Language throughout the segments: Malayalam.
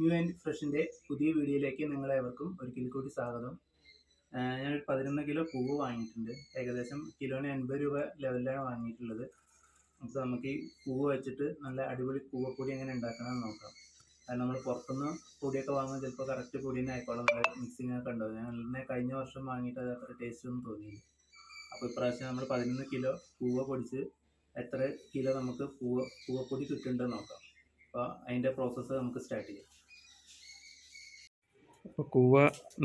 ന്യൂ ആൻഡ് ഫ്രഷിന്റെ പുതിയ വീഡിയോയിലേക്ക് നിങ്ങളെ ഏവർക്കും ഒരിക്കൽ കൂടി സ്വാഗതം. ഞാനൊരു പതിനൊന്ന് കിലോ പൂവ് വാങ്ങിയിട്ടുണ്ട്. ഏകദേശം കിലോന് എൺപത് രൂപ ലെവലിലാണ് വാങ്ങിയിട്ടുള്ളത്. അപ്പോൾ നമുക്ക് ഈ പൂവ് വെച്ചിട്ട് നല്ല അടിപൊളി പൂവപ്പൊടി എങ്ങനെ ഉണ്ടാക്കണമെന്ന് നോക്കാം. അത് നമ്മൾ പുറത്തുനിന്ന് പൊടിയൊക്കെ വാങ്ങുമ്പോൾ ചിലപ്പോൾ കറക്റ്റ് പൊടി തന്നെ ആയിക്കോളും. മിക്സിങ് ഒക്കെ ഉണ്ടാവും ഞാൻ തന്നെ കഴിഞ്ഞ വർഷം വാങ്ങിയിട്ട് അത് അത്ര ടേസ്റ്റ് ഒന്നും തോന്നിയില്ല. അപ്പോൾ ഇപ്രാവശ്യം നമ്മൾ പതിനൊന്ന് കിലോ പൂവ് പൊടിച്ച് എത്ര കിലോ നമുക്ക് പൂവ പൂവപ്പൊടി കിട്ടുന്നുണ്ടെന്ന് നോക്കാം. അപ്പോൾ അതിന്റെ പ്രോസസ്സ് നമുക്ക് സ്റ്റാർട്ട് ചെയ്യാം. അപ്പോൾ കൂവ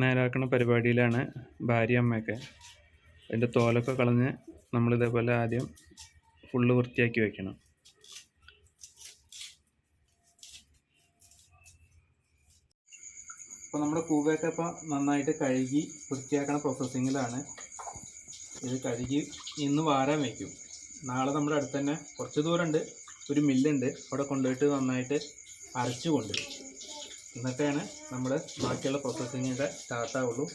നേരാക്കുന്ന പരിപാടിയിലാണ് ഭാര്യ അമ്മയൊക്കെ. അതിന്റെ തോലൊക്കെ കളഞ്ഞ് നമ്മളിതേപോലെ ആദ്യം ഫുള്ള് വൃത്തിയാക്കി വയ്ക്കണം അപ്പോൾ നമ്മുടെ കൂവയൊക്കെ ഇപ്പോൾ നന്നായിട്ട് കഴുകി വൃത്തിയാക്കണ പ്രോസസ്സിങ്ങിലാണ് ഇത് കഴുകി ഇന്ന് വാരാൻ വയ്ക്കും നാളെ നമ്മുടെ അടുത്ത് തന്നെ കുറച്ച് ദൂരമുണ്ട്. ഒരു മില്ലുണ്ട് അവിടെ കൊണ്ടുപോയിട്ട് നന്നായിട്ട് അരച്ചു കൊണ്ടുവരും എന്നിട്ടാണ് നമ്മൾ ബാക്കിയുള്ള പ്രോസസ്സിങ്ങിന്റെ സ്റ്റാർട്ടാവുള്ളൂ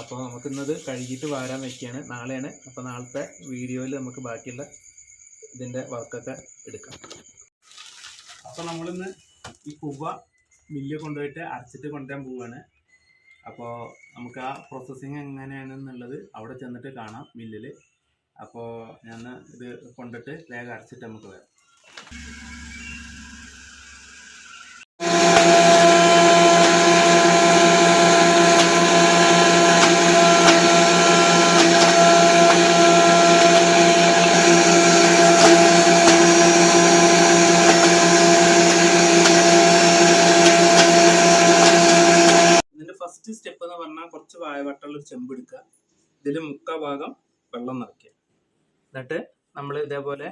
അപ്പോൾ നമുക്കിന്നത് കഴുകിയിട്ട് വാരാൻ വയ്ക്കുകയാണ് നാളെയാണ്. അപ്പോൾ നാളത്തെ വീഡിയോയിൽ നമുക്ക് ബാക്കിയുള്ള ഇതിന്റെ വർക്കൊക്കെ എടുക്കാം. അപ്പോൾ നമ്മളിന്ന് ഈ കുവ മില്ല് കൊണ്ടുപോയിട്ട് അരച്ചിട്ട് കൊണ്ടുവരാൻ പോവുകയാണ്. അപ്പോൾ നമുക്ക് ആ പ്രോസസ്സിങ് എങ്ങനെയാണെന്നുള്ളത് അവിടെ ചെന്നിട്ട് കാണാം മില്ലിൽ അപ്പോൾ ഞാൻ ഇത് കൊണ്ടിട്ട് വേഗം അരച്ചിട്ട് നമുക്ക് വരാം ഇതിന്റെ ഫസ്റ്റ് സ്റ്റെപ്പ് എന്ന് പറഞ്ഞാൽ കുറച്ച് വായവട്ടമുള്ള ഒരു ചെമ്പ് എടുക്കുക ഇതിൽ മുക്കാ ഭാഗം വെള്ളം നിറയ്ക്കുക. എന്നിട്ട് നമ്മൾ ഇതേപോലെ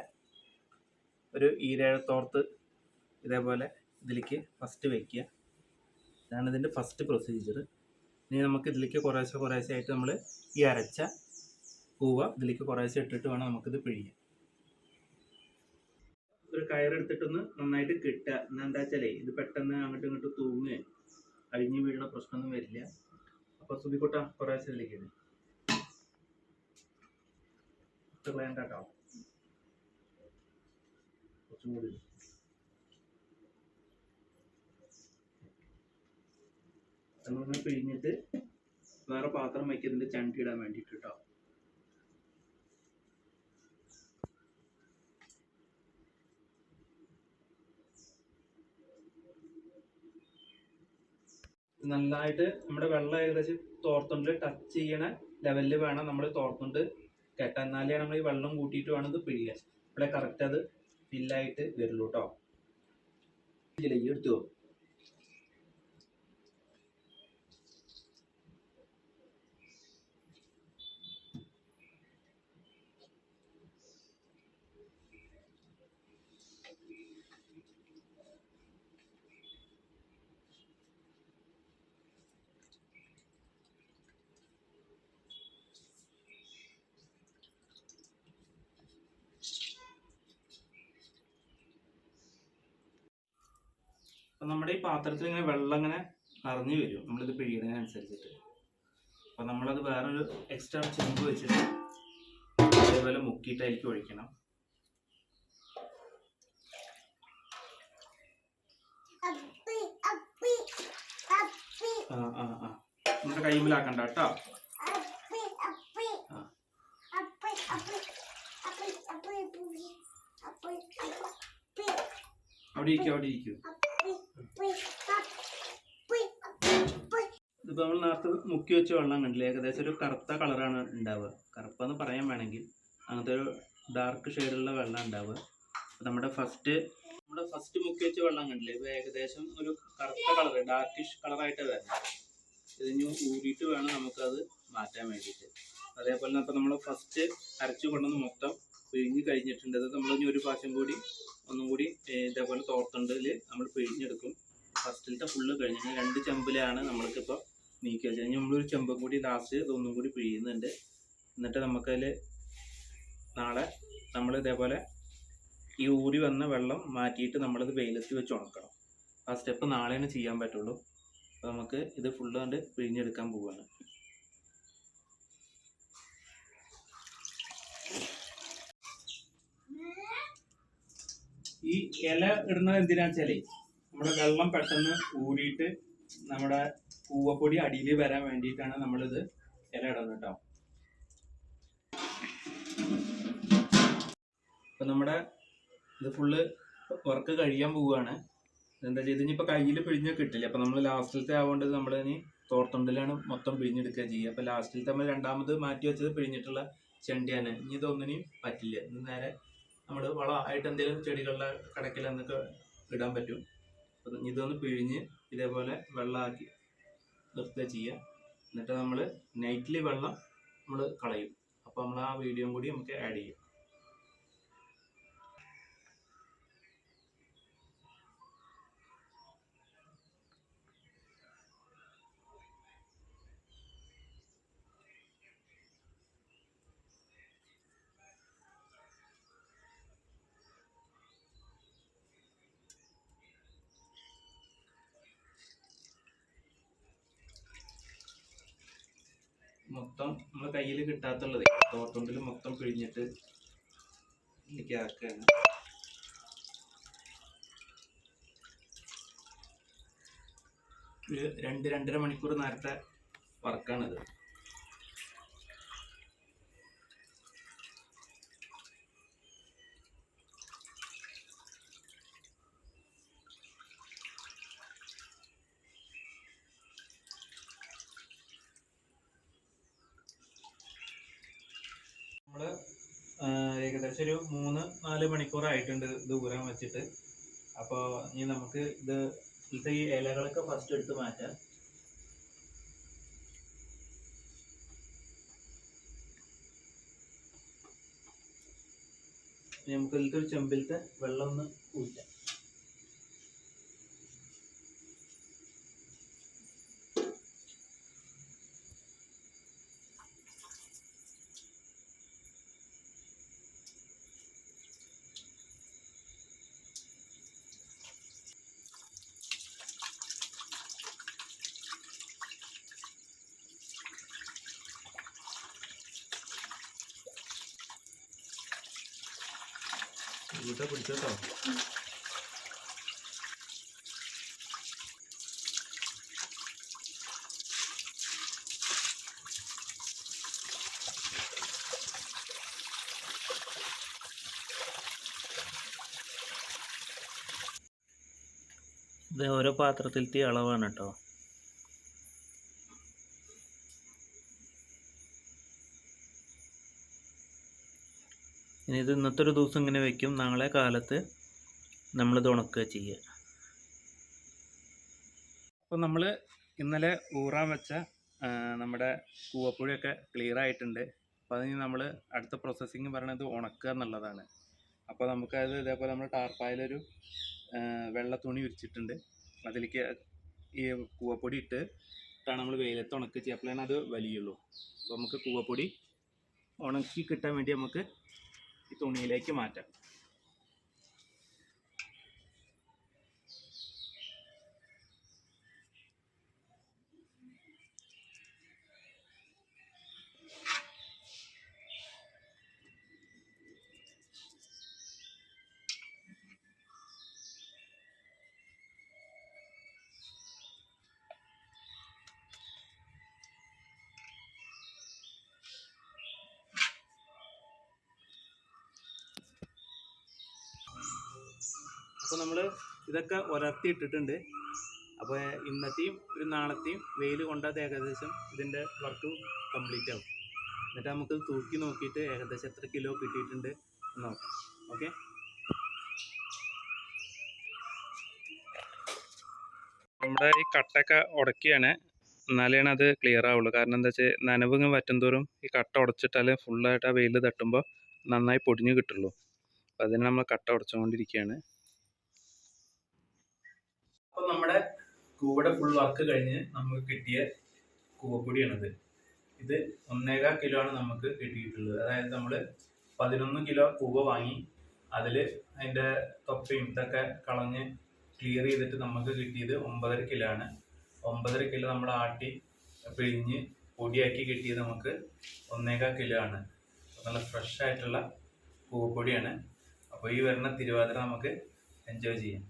ഒരു ഈരഴത്തോർത്ത് ഇതേപോലെ ഇതിലേക്ക് ഫസ്റ്റ് വെക്കുക. ഇതാണ് ഇതിന്റെ ഫസ്റ്റ് പ്രൊസീജിയർ ഇനി നമുക്ക് ഇതിലേക്ക് കുറേശ്ശെ കുറേശ്ശെ ആയിട്ട് നമ്മൾ ഈ അരച്ച പൂവ ഇതിലേക്ക് കുറേശ്ശെ ഇട്ടിട്ട് വേണം നമുക്കിത് പിഴിയാൻ. ഒരു കയറെടുത്തിട്ടൊന്ന് നന്നായിട്ട് കിട്ടുക. എന്നാ എന്താ വെച്ചാലേ ഇത് പെട്ടെന്ന് അങ്ങോട്ടും ഇങ്ങോട്ടും തൂങ്ങുകയും അഴിഞ്ഞു വീഴുന്ന പ്രശ്നമൊന്നും വരില്ല. അപ്പൊ സുബിക്കുട്ട കുറേശ്ശെ ഇതിലേക്ക് ഇട്. ഇത് വേണ്ട കേട്ടോ കുറച്ചും കൂടി വേറെ പാത്രം വയ്ക്കുന്നുണ്ട് ചണ്ടി ഇടാൻ വേണ്ടിട്ട് കേട്ടോ നന്നായിട്ട് നമ്മുടെ വെള്ളം ഏകദേശം തോർത്തുണ്ട്. ടച്ച് ചെയ്യണ ലെവലിൽ വേണം നമ്മൾ തോർത്തുണ്ട്. കെട്ടാൻ എന്നാലേ നമ്മൾ ഈ വെള്ളം കൂട്ടിയിട്ട് വേണം ഇത് പിഴിയാൻ. ഇവിടെ കറക്റ്റ് അത് ഫില്ലായിട്ട് വരുള്ളൂ കേട്ടോ എടുത്തു? അപ്പം നമ്മുടെ ഈ പാത്രത്തിൽ ഇങ്ങനെ വെള്ളം ഇങ്ങനെ നിറഞ്ഞു വരും. നമ്മളിത് പിഴിയുന്നതിനനുസരിച്ചിട്ട്. അപ്പം നമ്മളത് വേറൊരു എക്സ്ട്രാ ചെമ്പ് വെച്ചിട്ട് അതേപോലെ മുക്കിയിട്ടായിരിക്കും ഒഴിക്കണം. ആ ആ ആ. നമ്മുടെ കൈമിലാക്കണ്ട കേട്ടോ. അവിടെ ഇരിക്കും അവിടെ ഇരിക്കും. ഇതിപ്പോൾ നമ്മൾ നേരത്തെ മുക്കി വെച്ച വെള്ളം കണ്ടില്ലേ? ഏകദേശം ഒരു കറുത്ത കളറാണ് ഉണ്ടാവുക. കറുപ്പെന്ന് പറയാൻ വേണമെങ്കിൽ അങ്ങനത്തെ ഒരു ഡാർക്ക് ഷെയ്ഡുള്ള വെള്ളം ഉണ്ടാവുക. നമ്മുടെ ഫസ്റ്റ് നമ്മുടെ ഫസ്റ്റ് മുക്കി വെച്ച വെള്ളം കണ്ടില്ലേ? ഇത് ഏകദേശം ഒരു കറുത്ത കളർ ഡാർക്കിഷ് കളറായിട്ട് വരണം ഇതിന് ഊരിയിട്ട് വേണം നമുക്കത് മാറ്റാൻ വേണ്ടിയിട്ട്. അതേപോലെ തന്നെ ഇപ്പോൾ നമ്മൾ ഫസ്റ്റ് അരച്ചു കൊണ്ടുവന്ന് മൊത്തം പിഴിഞ്ഞ് കഴിഞ്ഞിട്ടുണ്ട്. അത് നമ്മൾ ഇനി ഒരു പാശം കൂടി ഒന്നും കൂടി ഇതേപോലെ തോർത്തുണ്ടിൽ നമ്മൾ പിഴിഞ്ഞെടുക്കും. ഫസ്റ്റിലത്തെ ഫുള്ള് കഴിഞ്ഞ് രണ്ട് ചെമ്പിലാണ് നമ്മൾക്കിപ്പോൾ നീക്കി വെച്ചാൽ ഇനി നമ്മളൊരു ചെമ്പും കൂടി ലാസ്റ്റ് ഇതൊന്നും കൂടി പിഴിയുന്നുണ്ട്. എന്നിട്ട് നമുക്കതിൽ നാളെ നമ്മൾ ഇതേപോലെ ഈ ഊരി വന്ന വെള്ളം മാറ്റിയിട്ട് നമ്മളത് വെയിലത്ത് വെച്ച് ഉണക്കണം. ആ സ്റ്റെപ്പ് നാളെയാണ് ചെയ്യാൻ പറ്റുള്ളൂ. അപ്പോൾ നമുക്ക് ഇത് ഫുള്ള് കണ്ട് പിഴിഞ്ഞെടുക്കാൻ പോവുകയാണ് ഈ ഇല ഇടുന്നത് എന്തിനാ വെച്ചാലേ നമ്മുടെ വെള്ളം പെട്ടെന്ന് ഊറിയിട്ട് നമ്മുടെ കൂവപ്പൊടി അടിയിൽ വരാൻ വേണ്ടിയിട്ടാണ് നമ്മളിത് ഇല ഇടുന്നത് കേട്ടോ. അപ്പൊ നമ്മുടെ ഇത് ഫുള്ള് വർക്ക് കഴിയാൻ പോവുകയാണ്. എന്താ ചെയ്ത് ഇനിയിപ്പോൾ കയ്യിൽ പിഴിഞ്ഞ കിട്ടില്ല. അപ്പൊ നമ്മൾ ലാസ്റ്റിലത്തെ ആവേണ്ടത് നമ്മൾ ഇനി തോർത്തുണ്ടിലാണ് മൊത്തം പിഴിഞ്ഞെടുക്കുക ചെയ്യുക. അപ്പൊ ലാസ്റ്റിലത്തെ നമ്മൾ രണ്ടാമത് മാറ്റി വെച്ചത് പിഴിഞ്ഞിട്ടുള്ള ചെണ്ടിയാണ്. ഇനി ഇതൊന്നിനും പറ്റില്ല. ഇത് നേരെ നമ്മൾ വളമായിട്ട് എന്തെങ്കിലും ചെടികളുടെ കടക്കിൽ എന്നൊക്കെ ഇടാൻ പറ്റും. ഇതൊന്ന് പിഴിഞ്ഞ് ഇതേപോലെ വെള്ളമാക്കി നിർത്തുക ചെയ്യുക. എന്നിട്ട് നമ്മൾ നൈറ്റ്ലി വെള്ളം നമ്മൾ കളയും. അപ്പോൾ നമ്മൾ ആ വീഡിയോയും കൂടി നമുക്ക് ആഡ് ചെയ്യും. മൊത്തം നമ്മൾ കയ്യിൽ കിട്ടാത്തുള്ളത്. തോട്ടുണ്ടിൽ മൊത്തം പിഴിഞ്ഞിട്ട് ഇതിലേക്ക് ആക്കുകയാണ്. ഒരു രണ്ട് രണ്ടര മണിക്കൂർ നേരത്തെ വർക്കാണിത് ഏകദേശം ഒരു മൂന്ന് നാല് മണിക്കൂറായിട്ടുണ്ട് ഇത് ഊരാൻ വെച്ചിട്ട്. അപ്പോൾ ഇനി നമുക്ക് ഇത് ഇതിലത്തെ ഈ ഇലകളൊക്കെ ഫസ്റ്റ് എടുത്ത് മാറ്റാം. നമുക്ക് ഇതിലത്തെ ഒരു ചെമ്പിലത്തെ വെള്ളം ഒന്ന് ഊറ്റാം. ഊട്ട പിടിച്ചോട്ടോ ഇത് ഓരോ പാത്രത്തിലത്തെ അളവാണ് കേട്ടോ. ഇനി ഇത് ഇന്നത്തെ ഒരു ദിവസം ഇങ്ങനെ വെക്കും. നാളെ കാലത്ത് നമ്മളിത് ഉണക്കുക ചെയ്യുക. അപ്പോൾ നമ്മൾ ഇന്നലെ ഊറാൻ വെച്ച നമ്മുടെ കൂവപ്പുഴയൊക്കെ ക്ലിയർ ആയിട്ടുണ്ട്. അപ്പോൾ അതിന് നമ്മൾ അടുത്ത പ്രോസസ്സിങ് പറയണത് ഉണക്കുക എന്നുള്ളതാണ്. അപ്പോൾ നമുക്കത് ഇതേപോലെ നമ്മൾ ടാർപ്പായിലൊരു വെള്ള തുണി വിരിച്ചിട്ടുണ്ട് അതിലേക്ക് ഈ കൂവപ്പൊടി ഇട്ട് ഇട്ടാണ് നമ്മൾ വെയിലത്ത് ഉണക്കുക ചെയ്യുക. അപ്പോഴാണ് അത് വലിയുള്ളൂ. അപ്പോൾ നമുക്ക് കൂവപ്പൊടി ഉണക്കി കിട്ടാൻ വേണ്ടി നമുക്ക് ഈ തുണിയിലേക്ക് മാറ്റാം. അപ്പോൾ നമ്മൾ ഇതൊക്കെ ഉലർത്തിയിട്ടിട്ടുണ്ട് അപ്പോൾ ഇന്നത്തെയും ഒരു നാളത്തെയും വെയിൽ കൊണ്ടത് ഏകദേശം ഇതിന്റെ വർക്ക് കംപ്ലീറ്റ് ആവും. എന്നിട്ട് നമുക്ക് തൂക്കി നോക്കിയിട്ട് ഏകദേശം എത്ര കിലോ കിട്ടിയിട്ടുണ്ട് എന്ന് നോക്കാം. ഓക്കെ നമ്മുടെ ഈ കട്ടൊക്കെ ഉടക്കിയാണ്. എന്നാലാണ് അത് ക്ലിയർ ആവുള്ളൂ. കാരണം എന്താ വെച്ചാൽ നനവ് ഇങ്ങനെ വറ്റുന്തോറും ഈ കട്ട ഉടച്ചിട്ടാൽ ഫുള്ളായിട്ട് ആ വെയിൽ തട്ടുമ്പോൾ നന്നായി പൊടിഞ്ഞ് കിട്ടുള്ളൂ. അപ്പം അതിന് നമ്മൾ കട്ട ഉടച്ചുകൊണ്ടിരിക്കുകയാണ് അപ്പോൾ നമ്മുടെ കൂവയുടെ ഫുൾ വർക്ക് കഴിഞ്ഞ് നമുക്ക് കിട്ടിയ കൂവപ്പൊടിയാണിത്. ഇത് ഒന്നേകാൽ കിലോ ആണ് നമുക്ക് കിട്ടിയിട്ടുള്ളത്. അതായത് നമ്മൾ പതിനൊന്ന് കിലോ കൂവ വാങ്ങി അതിൽ അതിന്റെ തൊപ്പയും ഇതൊക്കെ കളഞ്ഞ് ക്ലിയർ ചെയ്തിട്ട് നമുക്ക് കിട്ടിയത് ഒമ്പതര കിലോ ആണ്. ഒമ്പതര കിലോ നമ്മൾ ആട്ടി പിഴിഞ്ഞ് പൊടിയാക്കി കിട്ടിയത് നമുക്ക് ഒന്നേകാൽ കിലോ ആണ്. നല്ല ഫ്രഷ് ആയിട്ടുള്ള കൂവപ്പൊടിയാണ്. അപ്പോൾ ഈ വരുന്ന തിരുവാതിര നമുക്ക് എൻജോയ് ചെയ്യാം.